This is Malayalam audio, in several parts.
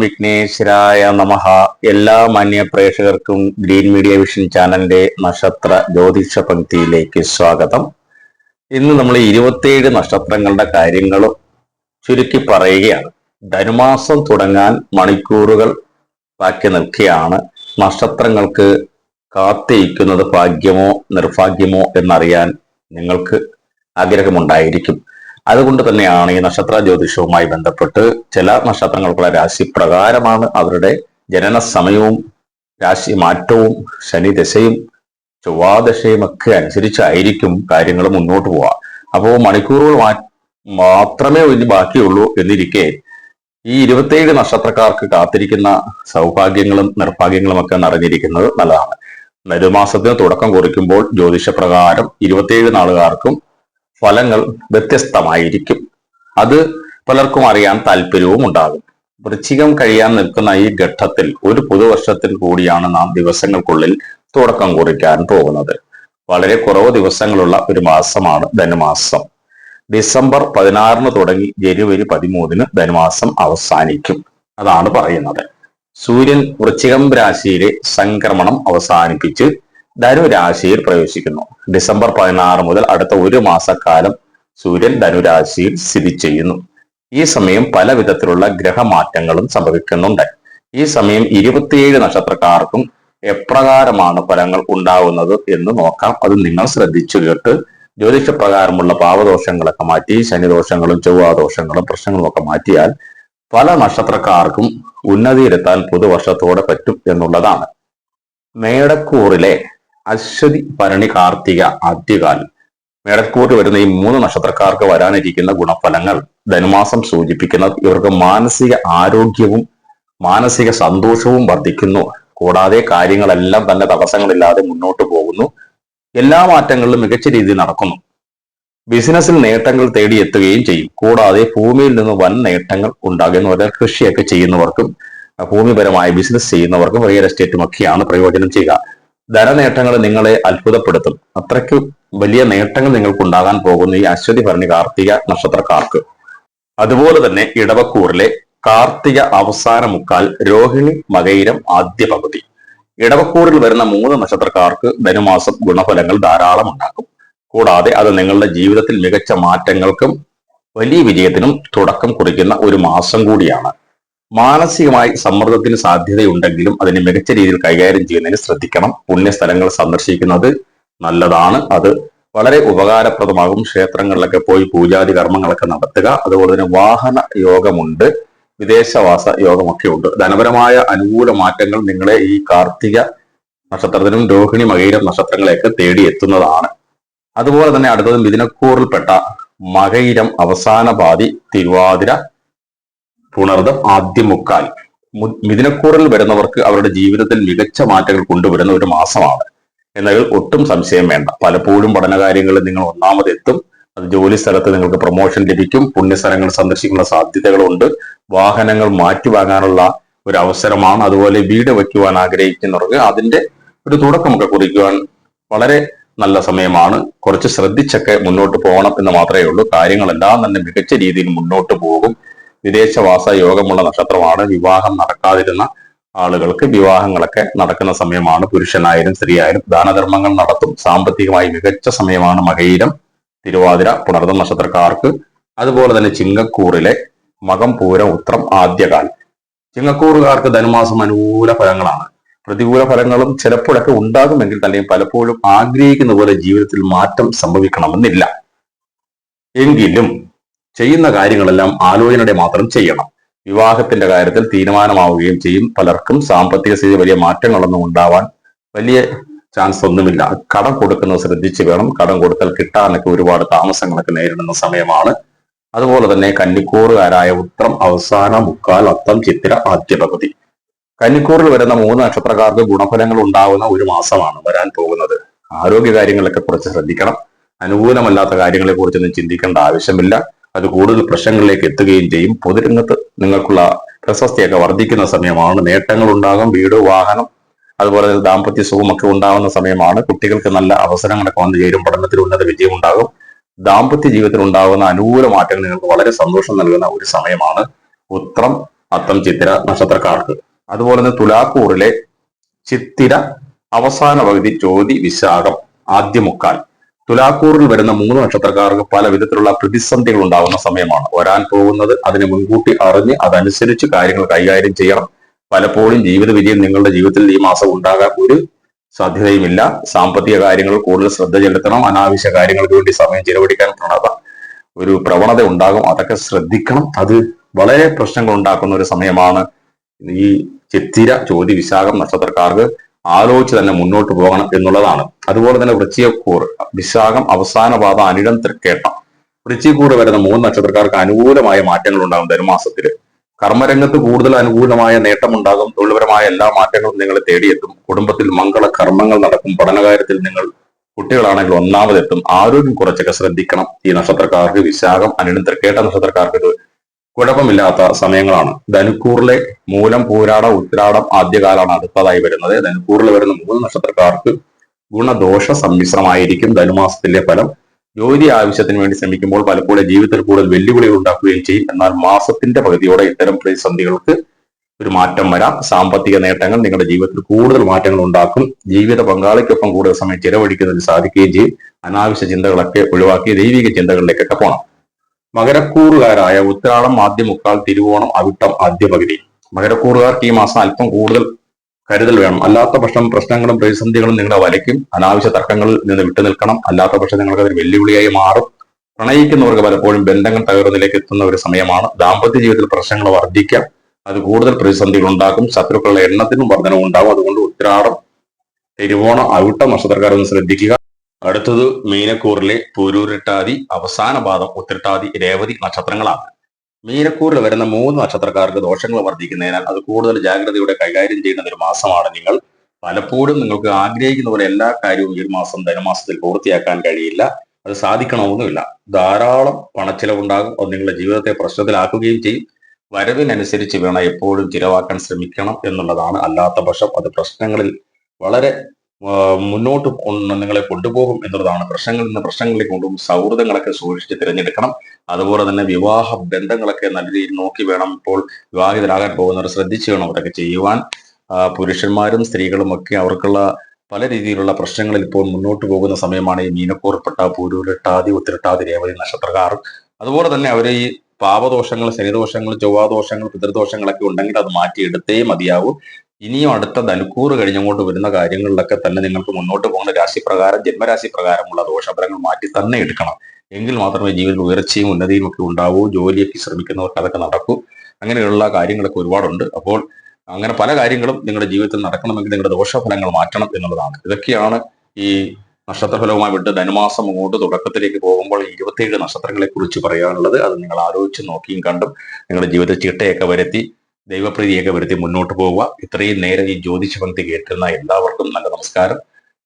വിഘ്നേശ്വരായ നമഹ എല്ലാ മാന്യ പ്രേക്ഷകർക്കും ഗ്രീൻ മീഡിയ വിഷൻ ചാനലിന്റെ നക്ഷത്ര ജ്യോതിഷ പങ്ക്തിയിലേക്ക് സ്വാഗതം. ഇന്ന് നമ്മൾ ഇരുപത്തിയേഴ് നക്ഷത്രങ്ങളുടെ കാര്യങ്ങളും ചുരുക്കി പറയുകയാണ്. ധനുമാസം തുടങ്ങാൻ മണിക്കൂറുകൾ ബാക്കി നിൽക്കുകയാണ്. നക്ഷത്രങ്ങൾക്ക് കാത്തിരിക്കുന്നത് ഭാഗ്യമോ നിർഭാഗ്യമോ എന്നറിയാൻ നിങ്ങൾക്ക് ആഗ്രഹമുണ്ടായിരിക്കും. അതുകൊണ്ട് തന്നെയാണ് ഈ നക്ഷത്ര ജ്യോതിഷവുമായി ബന്ധപ്പെട്ട് ചില നക്ഷത്രങ്ങൾക്കുള്ള രാശി പ്രകാരമാണ് അവരുടെ ജനന സമയവും രാശി മാറ്റവും ശനി ദശയും ചൊവ്വാദശയും ഒക്കെ അനുസരിച്ചായിരിക്കും കാര്യങ്ങൾ മുന്നോട്ട് പോവുക. അപ്പോൾ മണിക്കൂറുകൾ മാത്രമേ ഇനി ബാക്കിയുള്ളൂ എന്നിരിക്കെ ഈ ഇരുപത്തിയേഴ് നക്ഷത്രക്കാർക്ക് കാത്തിരിക്കുന്ന സൗഭാഗ്യങ്ങളും നിർഭാഗ്യങ്ങളും ഒക്കെ നിറഞ്ഞിരിക്കുന്നത് നല്ലതാണ്. നെടുമാസത്തിന് തുടക്കം കുറിക്കുമ്പോൾ ജ്യോതിഷപ്രകാരം ഇരുപത്തിയേഴ് നാളുകാർക്കും ഫലങ്ങൾ വ്യത്യസ്തമായിരിക്കും. അത് പലർക്കും അറിയാൻ താല്പര്യവും ഉണ്ടാകും. വൃശ്ചികം കഴിയാൻ നിൽക്കുന്ന ഈ ഘട്ടത്തിൽ ഒരു പുതുവർഷത്തിൽ കൂടിയാണ് നാം ദിവസങ്ങൾക്കുള്ളിൽ തുടക്കം കുറിക്കാൻ പോകുന്നത്. വളരെ കുറവ് ദിവസങ്ങളുള്ള ഒരു മാസമാണ് ധനുമാസം. ഡിസംബർ പതിനാറിന് തുടങ്ങി ജനുവരി പതിമൂന്നിന് ധനുമാസം അവസാനിക്കും. അതാണ് പറയുന്നത്. സൂര്യൻ വൃശ്ചികം രാശിയിലെ സംക്രമണം അവസാനിപ്പിച്ച് ധനുരാശിയിൽ പ്രവേശിക്കുന്നു. ഡിസംബർ പതിനാറ് മുതൽ അടുത്ത ഒരു മാസക്കാലം സൂര്യൻ ധനുരാശിയിൽ സ്ഥിതി ചെയ്യുന്നു. ഈ സമയം പല വിധത്തിലുള്ള ഗ്രഹമാറ്റങ്ങളും സംഭവിക്കുന്നുണ്ട്. ഈ സമയം ഇരുപത്തിയേഴ് നക്ഷത്രക്കാർക്കും എപ്രകാരമാണ് ഫലങ്ങൾ ഉണ്ടാവുന്നത് എന്ന് നോക്കാം. അത് നിങ്ങൾ ശ്രദ്ധിച്ചു കേട്ട് ജ്യോതിഷപ്രകാരമുള്ള പാവദോഷങ്ങളൊക്കെ മാറ്റി ശനിദോഷങ്ങളും ചൊവ്വാദോഷങ്ങളും പ്രശ്നങ്ങളും ഒക്കെ മാറ്റിയാൽ പല നക്ഷത്രക്കാർക്കും ഉന്നതിയിലെത്താൻ പുതുവർഷത്തോടെ പറ്റും എന്നുള്ളതാണ്. മേടക്കൂറിലെ അശ്വതി ഭരണി കാർത്തിക ആദ്യകാലം. മേടക്കൂട്ട് വരുന്ന ഈ മൂന്ന് നക്ഷത്രക്കാർക്ക് വരാനിരിക്കുന്ന ഗുണഫലങ്ങൾ ധനുമാസം സൂചിപ്പിക്കുന്നത് ഇവർക്ക് മാനസിക ആരോഗ്യവും മാനസിക സന്തോഷവും വർദ്ധിക്കുന്നു. കൂടാതെ കാര്യങ്ങളെല്ലാം തന്നെ തടസ്സങ്ങളില്ലാതെ മുന്നോട്ട് പോകുന്നു. എല്ലാ മാറ്റങ്ങളിലും മികച്ച രീതിയിൽ നടക്കുന്നു. ബിസിനസ്സിൽ നേട്ടങ്ങൾ തേടി എത്തുകയും ചെയ്യും. കൂടാതെ ഭൂമിയിൽ നിന്ന് വൻ നേട്ടങ്ങൾ ഉണ്ടാകുന്ന. പോലെ കൃഷിയൊക്കെ ചെയ്യുന്നവർക്കും ഭൂമിപരമായ ബിസിനസ് ചെയ്യുന്നവർക്കും റിയൽ എസ്റ്റേറ്റും ഒക്കെയാണ് പ്രയോജനം ചെയ്യുക. ധനനേട്ടങ്ങൾ നിങ്ങളെ അത്ഭുതപ്പെടുത്തും. അത്രയ്ക്ക് വലിയ നേട്ടങ്ങൾ നിങ്ങൾക്ക് ഉണ്ടാകാൻ പോകുന്ന ഈ അശ്വതി ഭരണി കാർത്തിക നക്ഷത്രക്കാർക്ക്. അതുപോലെ തന്നെ ഇടവക്കൂറിലെ കാർത്തിക അവസാന മുക്കാൽ രോഹിണി മകയിരം ആദ്യ പകുതി. ഇടവക്കൂറിൽ വരുന്ന മൂന്ന് നക്ഷത്രക്കാർക്ക് ധനുമാസം ഗുണഫലങ്ങൾ ധാരാളം ഉണ്ടാക്കും. കൂടാതെ അത് നിങ്ങളുടെ ജീവിതത്തിൽ മികച്ച മാറ്റങ്ങൾക്കും വലിയ വിജയത്തിനും തുടക്കം കുറിക്കുന്ന ഒരു മാസം കൂടിയാണ്. മാനസികമായി സമ്മർദ്ദത്തിന് സാധ്യതയുണ്ടെങ്കിലും അതിനെ മികച്ച രീതിയിൽ കൈകാര്യം ചെയ്യുന്നതിന് ശ്രദ്ധിക്കണം. പുണ്യസ്ഥലങ്ങൾ സന്ദർശിക്കുന്നത് നല്ലതാണ്. അത് വളരെ ഉപകാരപ്രദമാകും. ക്ഷേത്രങ്ങളിലൊക്കെ പോയി പൂജാതി കർമ്മങ്ങളൊക്കെ നടത്തുക. അതുപോലെ തന്നെ വാഹന യോഗമുണ്ട്. വിദേശവാസ യോഗമൊക്കെ ഉണ്ട്. ധനപരമായ അനുകൂല മാറ്റങ്ങൾ നിങ്ങളെ ഈ കാർത്തിക നക്ഷത്രത്തിനും രോഹിണി മകയിരം നക്ഷത്രങ്ങളെയൊക്കെ തേടി എത്തുന്നതാണ്. അതുപോലെ തന്നെ അടുത്തത് മിഥുനക്കൂറിൽപ്പെട്ട മകയിരം അവസാന പാതി തിരുവാതിര പുണർദം ആദ്യ മുക്കാൽ. മിഥുനക്കൂറിൽ വരുന്നവർക്ക് അവരുടെ ജീവിതത്തിൽ മികച്ച മാറ്റങ്ങൾ കൊണ്ടുവരുന്ന ഒരു മാസമാണ്. എന്നതിൽ ഒട്ടും സംശയം വേണ്ട. പലപ്പോഴും പഠനകാര്യങ്ങളിൽ നിങ്ങൾ ഒന്നാമതെത്തും. അത് ജോലി സ്ഥലത്ത് നിങ്ങൾക്ക് പ്രൊമോഷൻ ലഭിക്കും. പുണ്യസ്ഥലങ്ങൾ സന്ദർശിക്കുന്ന സാധ്യതകളുണ്ട്. വാഹനങ്ങൾ മാറ്റി വാങ്ങാനുള്ള ഒരു അവസരമാണ്. അതുപോലെ വീട് വയ്ക്കുവാൻ ആഗ്രഹിക്കുന്നവർക്ക് അതിന്റെ ഒരു തുടക്കമൊക്കെ കുറിക്കുവാൻ വളരെ നല്ല സമയമാണ്. കുറച്ച് ശ്രദ്ധിച്ചൊക്കെ മുന്നോട്ട് പോകണം എന്ന് മാത്രമേ ഉള്ളൂ. കാര്യങ്ങളെല്ലാം തന്നെ മികച്ച രീതിയിൽ മുന്നോട്ട് പോകും. വിദേശവാസ യോഗമുള്ള നക്ഷത്രമാണ്. വിവാഹം നടക്കാതിരുന്ന ആളുകൾക്ക് വിവാഹങ്ങളൊക്കെ നടക്കുന്ന സമയമാണ്. പുരുഷനായാലും സ്ത്രീയായാലും ദാനധർമ്മങ്ങൾ നടത്തും. സാമ്പത്തികമായി മികച്ച സമയമാണ് മകയിരം. തിരുവാതിര പുണർദം നക്ഷത്രക്കാർക്ക്. അതുപോലെ തന്നെ ചിങ്ങക്കൂറിലെ മകം പൂരം ഉത്രം ആദ്യകാലം ചിങ്ങക്കൂറുകാർക്ക് ധനുമാസം അനുകൂല ഫലങ്ങളാണ്. പ്രതികൂല ഫലങ്ങളും ചിലപ്പോഴൊക്കെ ഉണ്ടാകുമെങ്കിൽ തന്നെയും പലപ്പോഴും ആഗ്രഹിക്കുന്ന പോലെ ജീവിതത്തിൽ മാറ്റം സംഭവിക്കണമെന്നില്ല. എങ്കിലും ചെയ്യുന്ന കാര്യങ്ങളെല്ലാം ആലോചനയുടെ മാത്രം ചെയ്യണം. വിവാഹത്തിന്റെ കാര്യത്തിൽ തീരുമാനമാവുകയും ചെയ്യും. പലർക്കും സാമ്പത്തിക സ്ഥിതി വലിയ മാറ്റങ്ങളൊന്നും ഉണ്ടാവാൻ വലിയ ചാൻസ് ഒന്നുമില്ല. കടം കൊടുക്കുന്നത് ശ്രദ്ധിച്ചു വേണം. കടം കൊടുത്താൽ കിട്ടാനൊക്കെ ഒരുപാട് താമസങ്ങളൊക്കെ നേരിടുന്ന സമയമാണ്. അതുപോലെ തന്നെ കന്നിക്കൂറുകാരായ ഉത്രം അവസാന മുക്കാൽ അത്തം ചിത്തിര ആദ്യ പകുതി. കന്നിക്കൂറിൽ വരുന്ന മൂന്ന് നക്ഷത്രക്കാർക്ക് ഗുണഫലങ്ങൾ ഉണ്ടാകുന്ന ഒരു മാസമാണ് വരാൻ പോകുന്നത്. ആരോഗ്യ കാര്യങ്ങളൊക്കെ കുറച്ച് ശ്രദ്ധിക്കണം. അനുകൂലമല്ലാത്ത കാര്യങ്ങളെ കുറിച്ചൊന്നും ചിന്തിക്കേണ്ട ആവശ്യമില്ല. അത് കൂടുതൽ പ്രശ്നങ്ങളിലേക്ക് എത്തുകയും ചെയ്യും. പൊതുരംഗത്ത് നിങ്ങൾക്കുള്ള പ്രശസ്തിയൊക്കെ വർദ്ധിക്കുന്ന സമയമാണ്. നേട്ടങ്ങൾ ഉണ്ടാകും വീട് വാഹനം അതുപോലെ ദാമ്പത്യ സുഖമൊക്കെ ഉണ്ടാകുന്ന സമയമാണ്. കുട്ടികൾക്ക് നല്ല അവസരങ്ങളൊക്കെ വന്നു ചേരും. പഠനത്തിൽ ഉന്നത വിജയം ഉണ്ടാകും. ദാമ്പത്യ ജീവിതത്തിൽ ഉണ്ടാകുന്ന അനുകൂല മാറ്റങ്ങൾ നിങ്ങൾക്ക് വളരെ സന്തോഷം നൽകുന്ന ഒരു സമയമാണ്. ഉത്രം അത്തം ചിത്തിര നക്ഷത്രക്കാർക്ക്. അതുപോലെ തന്നെ തുലാക്കൂറിലെ ചിത്തിര അവസാന പകുതി ചോതി വിശാഖം ആദ്യ മുക്കാൽ. തുലാക്കൂറിൽ വരുന്ന മൂന്ന് നക്ഷത്രക്കാർക്ക് പല വിധത്തിലുള്ള പ്രതിസന്ധികൾ ഉണ്ടാകുന്ന സമയമാണ്. വരാൻ പോകുന്നത് അതിനെ മുൻകൂട്ടി അറിഞ്ഞ് അതനുസരിച്ച് കാര്യങ്ങൾ കൈകാര്യം ചെയ്യണം. പലപ്പോഴും ജീവിത വിജയം നിങ്ങളുടെ ജീവിതത്തിൽ ഈ മാസം ഉണ്ടാകാൻ ഒരു സാധ്യതയുമില്ല. സാമ്പത്തിക കാര്യങ്ങൾ കൂടുതൽ ശ്രദ്ധ ചെലുത്തണം. അനാവശ്യ കാര്യങ്ങൾക്ക് വേണ്ടി സമയം ചെലവഴിക്കാൻ പ്രണത ഒരു പ്രവണത ഉണ്ടാകും. അതൊക്കെ ശ്രദ്ധിക്കണം. അത് വളരെ പ്രശ്നങ്ങൾ ഉണ്ടാക്കുന്ന ഒരു സമയമാണ്. ഈ ചിത്തിര ചോതി വിശാഖം നക്ഷത്രക്കാർക്ക് ആലോചിച്ച് തന്നെ മുന്നോട്ട് പോകണം എന്നുള്ളതാണ്. അതുപോലെ തന്നെ വൃശ്ചിയക്കൂർ വിശാഖം അവസാന പാത അനിടം തൃക്കേട്ടം വൃശ്ചിക്കൂർ വരുന്ന മൂന്ന് നക്ഷത്രക്കാർക്ക് അനുകൂലമായ മാറ്റങ്ങൾ ഉണ്ടാകും ധനുമാസത്തിൽ. കർമ്മരംഗത്ത് കൂടുതൽ അനുകൂലമായ നേട്ടമുണ്ടാകും. തൊഴിൽപരമായ എല്ലാ മാറ്റങ്ങളും നിങ്ങളെ തേടിയെത്തും. കുടുംബത്തിൽ മംഗള കർമ്മങ്ങൾ നടക്കും. പഠനകാര്യത്തിൽ നിങ്ങൾ കുട്ടികളാണെങ്കിൽ ഒന്നാമതെത്തും. ആരോഗ്യം കുറച്ചൊക്കെ ശ്രദ്ധിക്കണം ഈ നക്ഷത്രക്കാർക്ക്. വിശാഖം അനിടം തൃക്കേട്ട നക്ഷത്രക്കാർക്ക് കുഴപ്പമില്ലാത്ത സമയങ്ങളാണ്. ധനുക്കൂറിലെ മൂലം പൂരാട ഉത്രാടം ആദ്യകാലമാണ് അടുത്തതായി വരുന്നത്. ധനുക്കൂറിൽ വരുന്ന മൂന്ന് നക്ഷത്രക്കാർക്ക് ഗുണദോഷ സമ്മിശ്രമായിരിക്കും. ധനുമാസത്തിലെ ഫലം ജോലി ആവശ്യത്തിന് വേണ്ടി ശ്രമിക്കുമ്പോൾ പലപ്പോഴും ജീവിതത്തിൽ കൂടുതൽ വെല്ലുവിളികൾ ഉണ്ടാക്കുകയും ചെയ്യും. എന്നാൽ മാസത്തിന്റെ പകുതിയോടെ ഇത്തരം പ്രതിസന്ധികൾക്ക് ഒരു മാറ്റം വരാം. സാമ്പത്തിക നേട്ടങ്ങൾ നിങ്ങളുടെ ജീവിതത്തിൽ കൂടുതൽ മാറ്റങ്ങൾ ഉണ്ടാക്കും. ജീവിത പങ്കാളിക്കൊപ്പം കൂടുതൽ സമയം ചിലവഴിക്കുന്നതിന് സാധിക്കുകയും ചെയ്യും. അനാവശ്യ ചിന്തകളൊക്കെ ഒഴിവാക്കി ദൈവിക ചിന്തകളിലേക്കൊക്കെ പോകണം മകരക്കൂറുകാരായ ഉത്രാടം ആദ്യ മുക്കാൽ തിരുവോണം അവിട്ടം ആദ്യ പകുതി മകരക്കൂറുകാർക്ക് ഈ മാസം അല്പം കൂടുതൽ കരുതൽ വേണം. അല്ലാത്ത പക്ഷം പ്രശ്നങ്ങളും പ്രതിസന്ധികളും നിങ്ങളെ വലയ്ക്കും. അനാവശ്യ തർക്കങ്ങളിൽ നിന്ന് വിട്ടു നിൽക്കണം. അല്ലാത്ത പക്ഷം നിങ്ങൾക്ക് അതൊരു വെല്ലുവിളിയായി മാറും. പ്രണയിക്കുന്നവർക്ക് പലപ്പോഴും ബന്ധങ്ങൾ തകർന്നിലേക്ക് എത്തുന്ന ഒരു സമയമാണ്. ദാമ്പത്യ ജീവിതത്തിൽ പ്രശ്നങ്ങൾ വർദ്ധിക്കാം. അത് കൂടുതൽ പ്രതിസന്ധികൾ ഉണ്ടാക്കും. ശത്രുക്കളുടെ എണ്ണത്തിനും വർധനവും ഉണ്ടാകും അതുകൊണ്ട് ഉത്തരാടം തിരുവോണം അവിട്ടം നക്ഷത്രക്കാരൊന്ന് ശ്രദ്ധിക്കുക. അടുത്തത് മീനക്കൂറിലെ പൂരൂരിട്ടാതി അവസാന പാദം ഉത്തിരട്ടാതി രേവതി നക്ഷത്രങ്ങളാണ്. മീനക്കൂറിൽ വരുന്ന മൂന്ന് നക്ഷത്രക്കാർക്ക് ദോഷങ്ങൾ വർദ്ധിക്കുന്നതിനാൽ അത് കൂടുതൽ ജാഗ്രതയോടെ കൈകാര്യം ചെയ്യുന്ന ഒരു മാസമാണ് നിങ്ങൾ. പലപ്പോഴും നിങ്ങൾക്ക് ആഗ്രഹിക്കുന്ന പോലെ എല്ലാ കാര്യവും ഈ മാസം ധനമാസത്തിൽ പൂർത്തിയാക്കാൻ കഴിയില്ല. അത് സാധിക്കണമെന്നുമില്ല. ധാരാളം പണച്ചിലവുണ്ടാകും. അത് നിങ്ങളുടെ ജീവിതത്തെ പ്രശ്നത്തിലാക്കുകയും ചെയ്യും. വരവിനനുസരിച്ച് വേണം എപ്പോഴും ചിലവാക്കാൻ ശ്രമിക്കണം എന്നുള്ളതാണ് അല്ലാത്ത പക്ഷം അത് പ്രശ്നങ്ങളിൽ വളരെ മുന്നോട്ട് നിങ്ങളെ കൊണ്ടുപോകും എന്നുള്ളതാണ്. പ്രശ്നങ്ങളിൽ നിന്ന് പ്രശ്നങ്ങളിലേക്ക് കൊണ്ടുപോകും. സൗഹൃദങ്ങളൊക്കെ സൂക്ഷിച്ച് തിരഞ്ഞെടുക്കണം. അതുപോലെ തന്നെ വിവാഹ ബന്ധങ്ങളൊക്കെ നല്ല രീതിയിൽ നോക്കി വേണം. ഇപ്പോൾ വിവാഹിതരാകാൻ പോകുന്നവർ ശ്രദ്ധിച്ചു വേണം അതൊക്കെ ചെയ്യുവാൻ. പുരുഷന്മാരും സ്ത്രീകളും ഒക്കെ അവർക്കുള്ള പല രീതിയിലുള്ള പ്രശ്നങ്ങളിൽ ഇപ്പോൾ മുന്നോട്ട് പോകുന്ന സമയമാണ് ഈ മീനക്കൂർപ്പെട്ട പൂരൂരിട്ടാതി ഉത്തിരട്ടാതി രേവതി നക്ഷത്രക്കാർ. അതുപോലെ തന്നെ അവർ ഈ പാപദോഷങ്ങൾ ശനിദോഷങ്ങൾ ചൊവ്വാദോഷങ്ങൾ പിതൃദോഷങ്ങളൊക്കെ ഉണ്ടെങ്കിൽ അത് മാറ്റിയെടുത്തേ മതിയാവൂ. ഇനിയും അടുത്ത ധനുക്കൂറ് കഴിഞ്ഞങ്ങോട്ട് വരുന്ന കാര്യങ്ങളിലൊക്കെ തന്നെ നിങ്ങൾക്ക് മുന്നോട്ട് പോകുന്ന രാശി പ്രകാരം ജന്മരാശി പ്രകാരമുള്ള ദോഷഫലങ്ങൾ മാറ്റി തന്നെ എടുക്കണം. എങ്കിൽ മാത്രമേ ജീവിതത്തിൽ ഉയർച്ചയും ഉന്നതിയും ഒക്കെ ഉണ്ടാവൂ ജോലിയൊക്കെ ശ്രമിക്കുന്നവർക്ക് അതൊക്കെ നടക്കൂ. അങ്ങനെയുള്ള കാര്യങ്ങളൊക്കെ ഒരുപാടുണ്ട്. അപ്പോൾ അങ്ങനെ പല കാര്യങ്ങളും നിങ്ങളുടെ ജീവിതത്തിൽ നടക്കണമെങ്കിൽ നിങ്ങളുടെ ദോഷഫലങ്ങൾ മാറ്റണം എന്നുള്ളതാണ്. ഇതൊക്കെയാണ് ഈ നക്ഷത്രഫലവുമായി വിട്ട് ധനുമാസം അങ്ങോട്ട് തുടക്കത്തിലേക്ക് പോകുമ്പോൾ ഇരുപത്തിയേഴ് നക്ഷത്രങ്ങളെ കുറിച്ച് പറയാനുള്ളത്. അത് നിങ്ങൾ ആലോചിച്ച് നോക്കിയും കണ്ടും നിങ്ങളുടെ ജീവിതത്തിൽ ചിട്ടയൊക്കെ വരുത്തി ദൈവപ്രീതിയൊക്കെ വരുത്തി മുന്നോട്ട് പോവുക. ഇത്രയും നേരം ഈ ജ്യോതിഷ പങ്ക്തി കേട്ടിരുന്ന എല്ലാവർക്കും നല്ല നമസ്കാരം.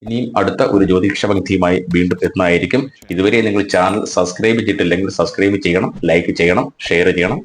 ഇനിയും അടുത്ത ഒരു ജ്യോതിഷ പങ്ക്തിയുമായി വീണ്ടും എത്തുന്നതായിരിക്കും. ഇതുവരെ നിങ്ങൾ ചാനൽ സബ്സ്ക്രൈബ് ചെയ്തിട്ടില്ലെങ്കിൽ സബ്സ്ക്രൈബ് ചെയ്യണം ലൈക്ക് ചെയ്യണം ഷെയർ ചെയ്യണം.